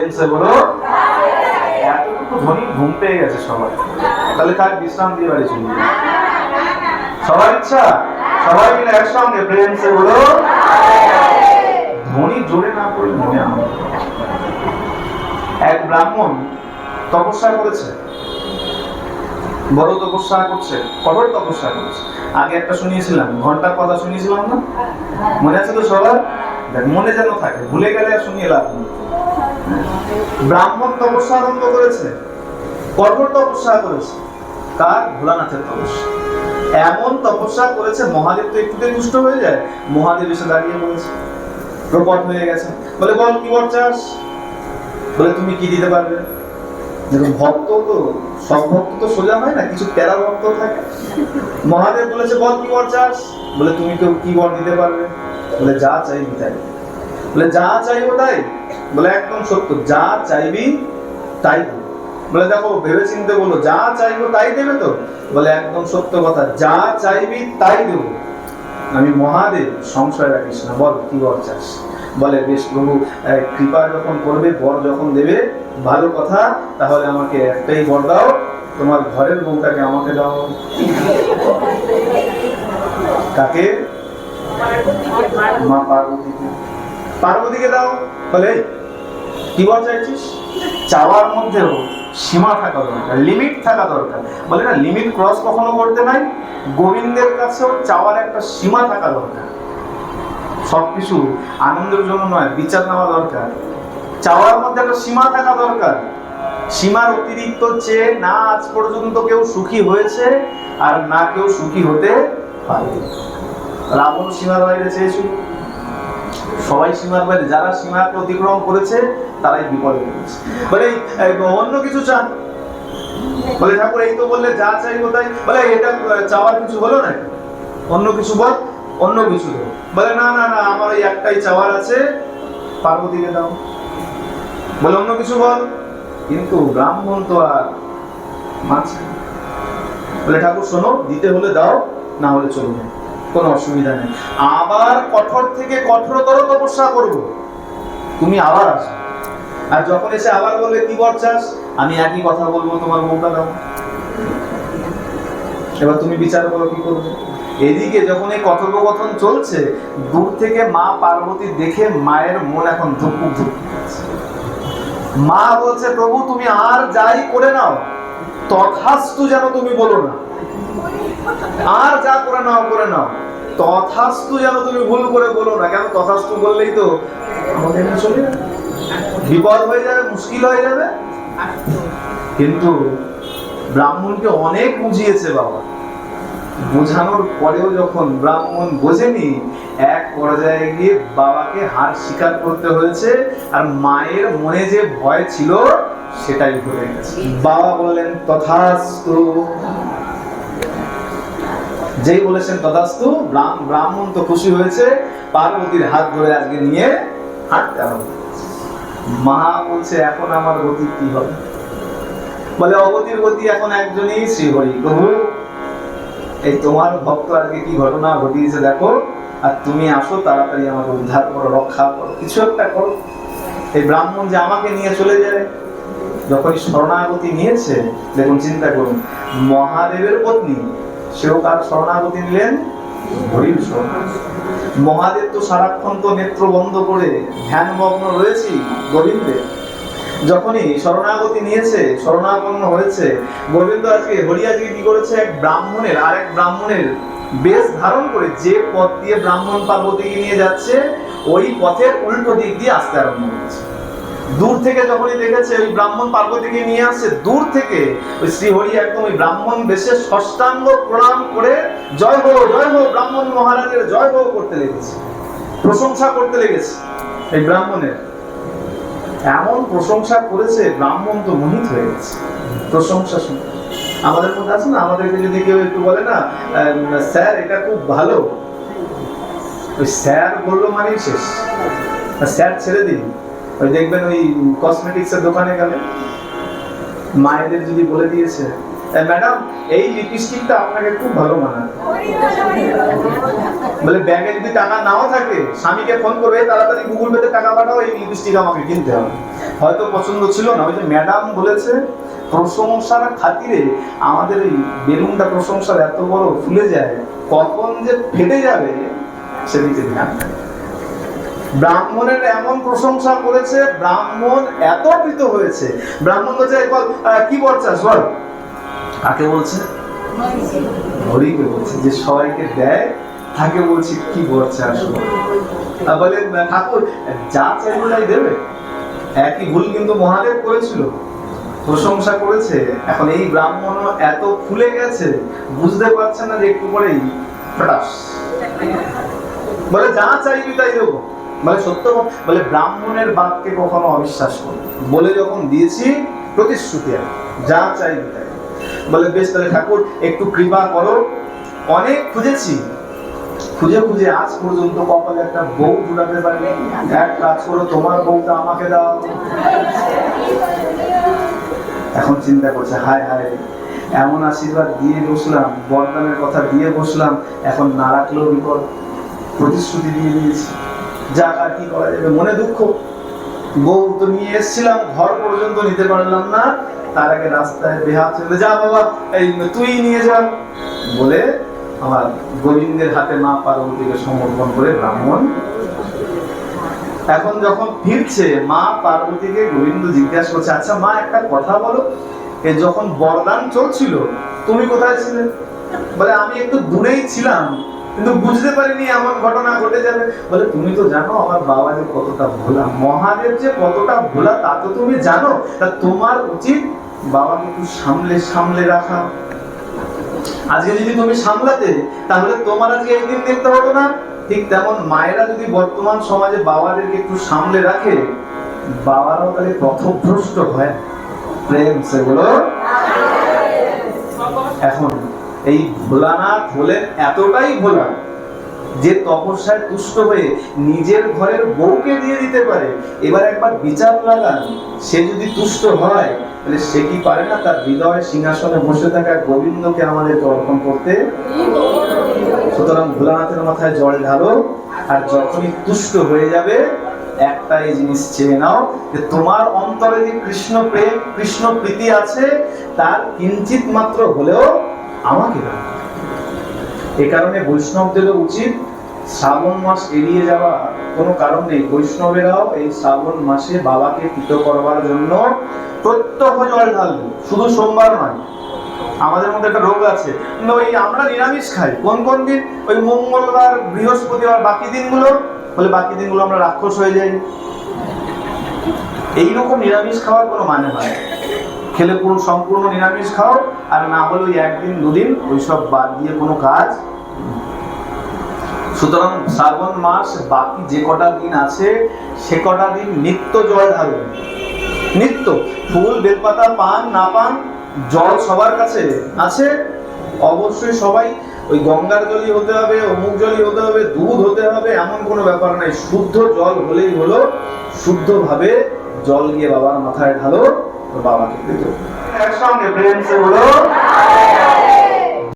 বাড়ি তপস্যা করেছে। বড় তপস্যা করছে, কঠোর তপস্যা করছে। আগে একটা শুনিয়েছিলাম, ঘণ্টার কথা শুনিয়েছিলাম না? মনে আছে তো সবার? মনে যেন থাকে, ভুলে গেলে আর শুনিয়ে লাভ ব্রাহ্মণ তপস্যা আরম্ভ করেছে, কঠোর তপস্যা করেছে, কার? ভোলানাথের তপস্যা। এমন তপস্যা করেছে, মহাদেব তো একটুতে দুষ্ট হয়ে যায়, মহাদেব এসে দাঁড়িয়ে বলেছে, প্রকট হয়ে গেছে। বলে, বল, কি বর চাস? বলে, তুমি কি দিতে পারবে? দেখুন, ভক্ত তো, সব ভক্ত তো সোজা হয় না, কিছু প্যারা ভক্ত থাকে। মহাদেব বলেছে, বল, কি বর চাস? বলে, তুমি কেউ কি বর দিতে পারবে? বলে, যা চাইবি তাই। বলে, যা চাইব তাই। বলে একদম সত্য যা চাইবি তাই। বলে দেখো ভেবে চিন্তে বলো যা চাইব তাই দেবে তো? বলে একদম সত্য কথা যা চাইবি তাই দেবো। আমি মহাদেব সংশয় রাখিস না বল কি বর চাস? বলে বেশ প্রভু কৃপা যখন করবে বর যখন দেবে ভালো কথা তাহলে আমাকে একটাই বর দাও তোমার ঘরের বউটাকে আমাকে দাও। কাকে? মা পার্বতীকে। পার্বতীকে দাও। বলে "এই, কি বল চাইছিস? চাওয়ার মধ্যেও সীমা থাকা দরকার লিমিট থাকা দরকার। বলে না লিমিট ক্রস কখনো করতে নাই, গোবিন্দের কাছেও চাওয়ার একটা সীমা থাকা দরকার। সবকিছু আনন্দের জন্য নয়, বিচার নেওয়া দরকার। চাওয়ার মধ্যে একটা সীমা থাকা দরকার। সীমার অতিরিক্ত চেয়ে না আজ পর্যন্ত কেউ সুখী হয়েছে আর না কেউ সুখী হতে পারে। রাবণ সীমার বাইরে চেয়েছিল। সবাই সীমার বাইরে, যারা সীমাকে অতিক্রম করেছে, তারাই বিপদে পড়েছে। অন্য কিছু চান? বলে, ঠাকুর, এই তো বললে যা চাইব তাই। বলে, এটা চাওয়ার কিছু হলো না? অন্য কিছু বল, অন্য কিছু বলে, না না না, আমার ওই একটাই চাওয়ার আছে, পার্বতীকে দাও। বলে, অন্য কিছু বল, কিন্তু ব্রাহ্মণ তো আর মানছে বলে, ঠাকুর, শোনো, দিতে হলে দাও, না হলে চলবে কোনো অসুবিধা নেই। আবার কঠোর থেকে কঠোরতর তপস্যা করব। তুমি আবার আসো আর যখন এসে আবার বলবে, কি বর চাস? আমি একই কথা বলব তোমার বউটা দাও এবার তুমি বিচার করো কি করবে। এদিকে যখন এই কথোপকথন চলছে, দূর থেকে মা পার্বতী দেখে মায়ের মন এখন ধুকপুক মা বলছে, প্রভু, তুমি আর যাই করে নাও, তথাস্তু যেন তুমি বলো না। আর যা করে নাও করে নাও। তথাস্তু যেন তুমি ভুল করে বলো না কেন? তথাস্তু বললেই তো বিপদ হয়ে যাবে, মুশকিল হয়ে যাবে। কিন্তু ব্রাহ্মণকে অনেক বুঝিয়েছে বাবা। বোঝানোর পরেও যখন ব্রাহ্মণ বোঝেনি, এক পর্যায়ে গিয়ে বাবাকে হার স্বীকার করতে হয়েছে আর মায়ের মনে যে ভয় ছিল, সেটাই ভুলে গেছে। বাবা বললেন, তথাস্তু যেই বলেছেন ব্রাহ্ম- ব্রাহ্মণ তো খুশি হয়েছে, পার্বতীর হাত ধরে আজকে নিয়ে হাঁটতে আরম্ভ। মা বলছে, এখন আমার গতি কি হবে? বলে, অগতির গতি এখন একজনই শ্রীহরি, প্রভু। এই তোমার ভক্ত আজকে কি ঘটনা ঘটিয়েছে দেখো, আর তুমি আসো তাড়াতাড়ি আমাকে উদ্ধার করো, রক্ষা করো, কিছু একটা করো। এই ব্রাহ্মণ যে আমাকে নিয়ে চলে যায় যখন শরণাগতি নিয়েছে, দেখুন, চিন্তা করুন, মহাদেবের পত্নী সেও কার শরণাগতি নিলেন হরির মহাদেব তো সারাক্ষণ তো নেত্র বন্ধ করে ধ্যানমগ্ন রয়েছি গোবিন্দের যখনই শরণাগতি নিয়েছে, শরণাপন্ন হয়েছে, গোবিন্দ আজকে হরি আজকে কি করেছে? এক ব্রাহ্মণের আর এক ব্রাহ্মণের বেশ ধারণ করে যে পথ দিয়ে ব্রাহ্মণ পার্বতীকে নিয়ে যাচ্ছে, ওই পথের উল্টো দিক দিয়ে আসতে আরম্ভ করেছে। দূর থেকে যখনই দেখেছে, ওই ব্রাহ্মণ পার্বতীকে নিয়ে আসছে, দূর থেকে ওই শ্রীহরি একদম ওই ব্রাহ্মণ বেশে ষষ্ঠাঙ্গ প্রণাম করে জয় হো জয় হো ব্রাহ্মণ মহারাজের, জয় হো করতে লেগেছে। প্রশংসা করতে লেগেছে এই ব্রাহ্মণের। এমন প্রশংসা করেছে, ব্রাহ্মণ তো মোহিত হয়ে গেছে। প্রশংসা শুনে। আমাদের মধ্যে আছে না, আমাদেরকে যদি কেউ একটু বলে না স্যার, এটা খুব ভালো। ওই স্যার বলল মানেই শেষ। স্যার ছেড়ে দিন। ওই দেখবেন ওই কসমেটিক্স এর দোকানে গেলে মায়েদের যদি বলে দিয়েছে ম্যাডাম এই লিপস্টিকটা আপনাকে খুব ভালো মানায় বলে ব্যাগে যদি টাকা নাও থাকে, স্বামীকে ফোন করবে, তাড়াতাড়ি গুগল পেতে টাকা পাঠাও, এই লিপস্টিক আমাকে কিনতে হবে হয়তো পছন্দ ছিল না, ওই যে ম্যাডাম বলেছে, প্রশংসার খাতিরে আমাদের এই বেলুনটা প্রশংসার এত বড় ফুলে যায়, কখন যে ফেটে যাবে সেদিকে ধ্যান। ব্রাহ্মণের এমন প্রশংসা করেছে ব্রাহ্মণ এত প্রীত হয়েছে। ব্রাহ্মণ বলছে বল আহ, কি বলছাস বল। কাকে বলছে? হরিকে বলছে যে সবাইকে দেয় তাকে বলছি কি বলছে আসলে বলে। ঠাকুর যা চাইবে তাই দেবে। একই ভুল কিন্তু মহাদেব করেছিল প্রশংসা করেছে। এখন এই ব্রাহ্মণ এত ফুলে গেছে বুঝতে পারছে না যে একটু পরেই বলে যা চাইবি তাই দেবো। বলে সত্য বলে ব্রাহ্মণের বাক্যে কখনো অবিশ্বাস করি বলে যখন দিয়েছি প্রতিশ্রুতি আছে, যা চাইবি বলে বেশ তাহলে ঠাকুর একটু কৃপা করো। অনেক খুঁজেছি। খুঁজে খুঁজে আজ পর্যন্ত কপালে একটা বউ জুড়াতে পারি এক কাজ করো তোমার বউটা আমাকে দাও। এখন চিন্তা করছে হায় হায় এমন আশীর্বাদ দিয়ে বসলাম বরদানের কথা দিয়ে বসলাম এখন না রাখলেও বিপদ। প্রতিশ্রুতি দিয়ে দিয়েছি। যাক আর কি করা যাবে। মনে দুঃখ। বউ তো নিয়ে এসেছিলাম, ঘর পর্যন্ত নিতে পারলাম না। তার আগে রাস্তায় বেহাত চলে যা বাবা, এই তুই নিয়ে যা। বলে আমার গোবিন্দের হাতে মা পার্বতীকে সমর্পণ করে ব্রাহ্মণ। এখন যখন ফিরছে, মা পার্বতীকে গোবিন্দ জিজ্ঞাসা করছে আচ্ছা মা, একটা কথা বলো। এ যখন বরদান চলছিল, তুমি কোথায় ছিলে? বলে, আমি একটু দূরেই ছিলাম। কিন্তু বুঝতে পারিনি এমন ঘটনা ঘটে যাবে। বলে, তুমি তো জানো আমার বাবা যে কতটা ভোলা। মহাদেব যে কতটা ভোলা, তা তো তুমি জানো। তা তোমার উচিত বাবাকে একটু সামলে সামলে রাখা। আজকে যদি তুমি সামলাতে, তাহলে তোমার আজকে এই দিন দেখতে হতো না। ঠিক তেমন মায়েরা যদি বর্তমান সমাজে বাবাদেরকে একটু সামলে রাখে, বাবারাও তাহলে পথভ্রষ্ট হয়। প্রেম সেগুলো এখন এই ভোলানাথ হলেন এতটাই ভোলা যে তপস্যায় তুষ্ট হয়ে নিজের ঘরের বউকে দিয়ে দিতে পারে। এবার একবার বিচার লাগান, সে যদি তুষ্ট হয়, তাহলে সে কি পারে না তার হৃদয় সিংহাসনে বসে থাকা গোবিন্দকে আমাদের অর্পণ করতে? সুতরাং ভোলানাথের মাথায় জল ঢালো, আর যখনই তুষ্ট হয়ে যাবে একটা এই জিনিস চেয়ে নাও, যে তোমার অন্তরে যে কৃষ্ণ প্রেম, কৃষ্ণ প্রীতি আছে, তার কিঞ্চিত মাত্র হলেও আমাকে এ কারণে বৈষ্ণবদেরও উচিত শ্রাবণ মাস এড়িয়ে যাওয়া। কোনো কারণ নেই। বৈষ্ণবেরাও এই শ্রাবণ মাসে বাবাকে কৃত করবার জন্য প্রত্যহ জল ঢালবে। শুধু সোমবার নয়, আমাদের মধ্যে একটা রোগ আছে। ওই আমরা নিরামিষ খাই। কোন কোন দিন? ওই মঙ্গলবার, বৃহস্পতিবার, বাকি দিনগুলো? বলে বাকি দিনগুলো আমরা রাক্ষস হয়ে যাই। এইরকম নিরামিষ খাওয়ার কোনো মানে হয়। খেলে পুরো সম্পূর্ণ নিরামিষ খাও, আর না হলে ওই একদিন, দুদিন, ওইসব বাদ দিয়ে কোনো কাজ। সুতরাং শ্রাবণ মাস, বাকি যে কটা দিন আছে, সে কটা দিন নিত্য জল ঢালবেন নিত্য। ফুল, বেলপাতা পান, না পান, জল সবার কাছে আছে। অবশ্যই সবাই ওই গঙ্গার জলই হতে হবে, অমুক জলই হতে হবে, দুধ হতে হবে, এমন কোনো ব্যাপার নাই। শুদ্ধ জল হলেই হলো, শুদ্ধভাবে জল গিয়ে বাবার মাথায় ঢালো। তো বাবাকে দিত। একসঙ্গে প্রেম সে হলো